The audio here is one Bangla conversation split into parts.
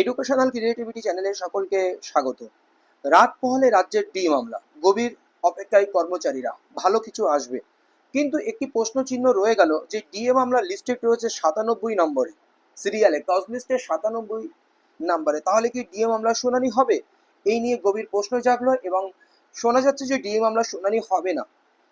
এডুকেশনাল ক্রিয়েটিভিটি চ্যানেলে সকলকে স্বাগত। রাত পোহালে রাজ্যের ডি মামলা গভীর অপেক্ষায় কর্মচারীরা, ভালো কিছু আসবে। কিন্তু একটি প্রশ্ন চিহ্ন রয়ে গেল যে ডিএ মামলা লিস্টেড রয়েছে সাতানব্বই নম্বরে। সিরিয়ালে ক্রস লিস্টে সাতানব্বই নম্বরে। তাহলে কি ডিএ মামলা শুনানি হবে? এই নিয়ে গভীর প্রশ্ন জাগলো এবং শোনা যাচ্ছে যে ডিএ মামলা শুনানি হবে না।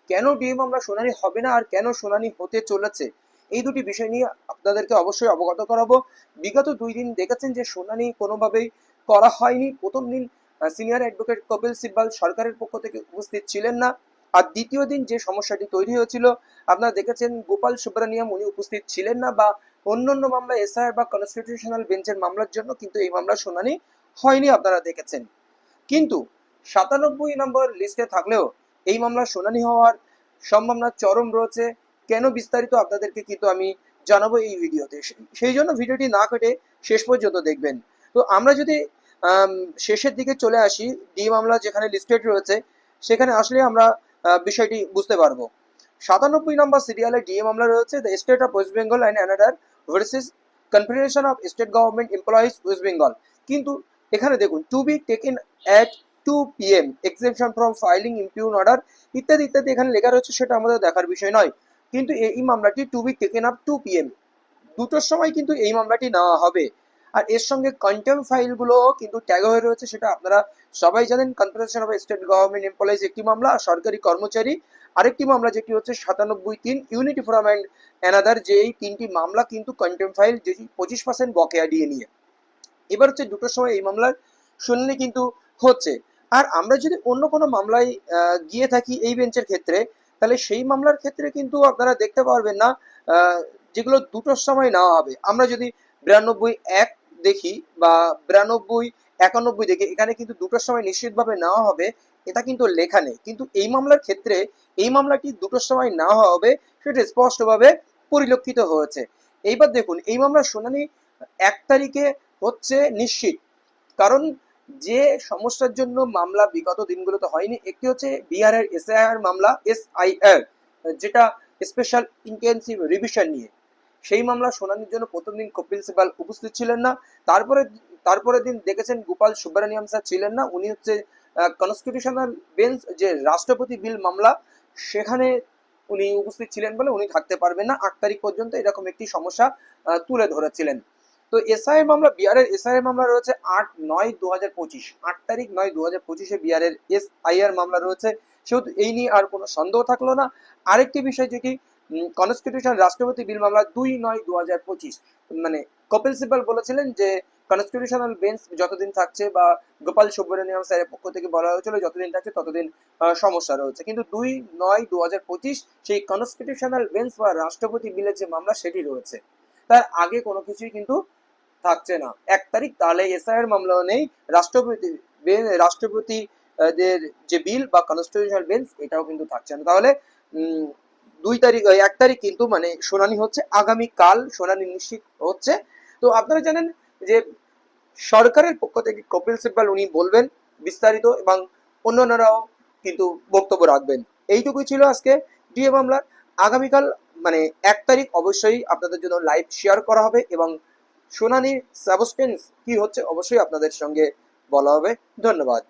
কেন ডিএ মামলা শুনানি হবে না আর কেন শুনানি হতে চলেছে? এই দুটি বিষয় নিয়ে আপনাদেরকে অবশ্যই অবগত করাবো। বিগত দুই দিন দেখেছেন যে শুনানি কোনোভাবেই করা হয়নি। প্রথম দিন সিনিয়র অ্যাডভোকেট কপিল সিব্বাল সরকারের পক্ষ থেকে উপস্থিত ছিলেন না। আর দ্বিতীয় দিন যে সমস্যাটি তৈরি হয়েছিল, আপনারা দেখেছেন গোপাল সুব্রানিয়াম উনি উপস্থিত ছিলেন না বা অন্যান্য মামলা এসআই বা কনস্টিটিউশনাল বেঞ্চের মামলার জন্য কিন্তু এই মামলা শুনানি হয়নি আপনারা দেখেছেন। কিন্তু সাতানব্বই নম্বর লিস্টে থাকলেও এই মামলার শুনানি হওয়ার সম্ভাবনা চরম রয়েছে। কেন বিস্তারিত আপনাদেরকে কিন্তু আমি জানাব এই ভিডিওতে। সেই জন্য ভিডিওটি না কেটে শেষ পর্যন্ত দেখবেন। তো আমরা যদি শেষের দিকে চলে আসি, ডি মামলা যেখানে লিস্টেড রয়েছে, সেখানে আসলে আমরা বিষয়টি বুঝতে পারব। সাতানব্বই নম্বর সিরিয়ালে ডিএ মামলা রয়েছে the state of West Bengal and another versus confederation of state government employees West Bengal কিন্তু এখানে দেখুন to be taken at two P M exception from filing impugned order ইত্যাদি ইত্যাদি এখানে লেখা রয়েছে, সেটা আমাদের দেখার বিষয় নয়। কিন্তু এই মামলাটি to be taken up two P M দুটোর সময় কিন্তু এই মামলাটি নেওয়া হবে। আর এর সঙ্গে কন্টেম ফাইলগুলো কিন্তু ট্যাগ হয়ে রয়েছে, সেটা আপনারা সবাই জানেন। Confederation of state government employees একটি মামলা, সরকারি কর্মচারী। আরেকটি মামলা যেটি হচ্ছে সাতানব্বই তিন ইউনিটি ফোরাম অ্যান্ড অ্যানাদার যে এই তিনটি মামলা কিন্তু কন্টেম ফাইল যেটি পঁচিশ পার্সেন্ট বকেয়া দিয়ে নিয়ে। এবার হচ্ছে দুটোর সময় এই মামলার শুনলে কিন্তু হচ্ছে। আর আমরা যদি অন্য কোনো মামলায় গিয়ে থাকি এই বেঞ্চের ক্ষেত্রে তাহলে সেই মামলার ক্ষেত্রে কিন্তু আপনারা দেখতে পারবেন না যেগুলো দুটোর সময় নেওয়া হবে। আমরা যদি বিরানব্বই এক দেখি বা বিরানব্বই একানব্বই দেখি, এখানে কিন্তু দুটোর সময় নিশ্চিতভাবে নেওয়া হবে, এটা কিন্তু লেখা নেই। কিন্তু এই মামলার ক্ষেত্রে এই মামলাটি দুটোর সময় নেওয়া হবে, সেটা স্পষ্টভাবে পরিলক্ষিত হয়েছে। এইবার দেখুন, এই মামলার শুনানি এক তারিখে হচ্ছে নিশ্চিত। কারণ যে সমস্যার জন্য মামলা বিগত দিনগুলোতে হয়নি, একটি হচ্ছে বিহারের এসআইআর মামলা, এসআইআর, যেটা স্পেশাল ইন্টেন্সিভ রিভিশন নিয়ে। সেই মামলা শুনানির জন্য প্রথম দিন কপিল সিবাল উপস্থিত ছিলেন না। তারপরে তারপরে দিন দেখেছেন গোপাল সুব্রানিয়াম স্যার ছিলেন না। উনি হচ্ছে কনস্টিটিউশনাল বেঞ্চ যে রাষ্ট্রপতি বিল মামলা, সেখানে উনি উপস্থিত ছিলেন বলে উনি থাকতে পারবেন না। আট তারিখ পর্যন্ত এরকম একটি সমস্যা তুলে ধরেছিলেন। তো এসআই মামলা বিহারের এসআই মামলা রয়েছে আট নয় দু হাজার পঁচিশ। আট তারিখ নয় দু হাজার পঁচিশে বিহারের এসআইআর মামলা রয়েছে। সেহেতু এই নিয়ে আর কোনো সন্দেহ থাকল না। আরেকটি বিষয় যেটি কনস্টিটিউশন রাষ্ট্রপতি বিল মামলা দুই নয় দু হাজার পঁচিশ। মানে কপিল সিব্বাল বলেছিলেন যে কনস্টিটিউশনাল বেঞ্চ যতদিন থাকছে বা গোপাল সুব্রমণিয়াম স্যারের পক্ষ থেকে বলা হয়েছিল যতদিন থাকছে ততদিন সমস্যা রয়েছে। কিন্তু দুই নয় দু হাজার পঁচিশ সেই কনস্টিটিউশনাল বেঞ্চ বা রাষ্ট্রপতি বিলের যে মামলা সেটি রয়েছে। তার আগে কোনো কিছুই কিন্তু থাকছে না। এক তারিখ তাহলে এসআইআর মামলাও নেই। রাষ্ট্রপতি রাষ্ট্রপতি যে বিল বা কনস্টিটিউশনাল বেঞ্চ এটাও কিন্তু থাকছে না। তাহলে দুই তারিখ এক তারিখ কিন্তু মানে শুনানি হচ্ছে, আগামী কাল শুনানি নিশ্চিত হচ্ছে। তো আপনারা জানেন যে সরকারের পক্ষ থেকে কপিল সিব্বাল উনি বলবেন বিস্তারিত এবং অন্যান্যরাও কিন্তু বক্তব্য রাখবেন। এইটুকুই ছিল আজকে ডিএ মামলার। আগামীকাল মানে এক তারিখ অবশ্যই আপনাদের জন্য লাইভ শেয়ার করা হবে এবং শুনানির সাবস্টেন্স কি হচ্ছে অবশ্যই আপনাদের সঙ্গে বলা হবে। ধন্যবাদ।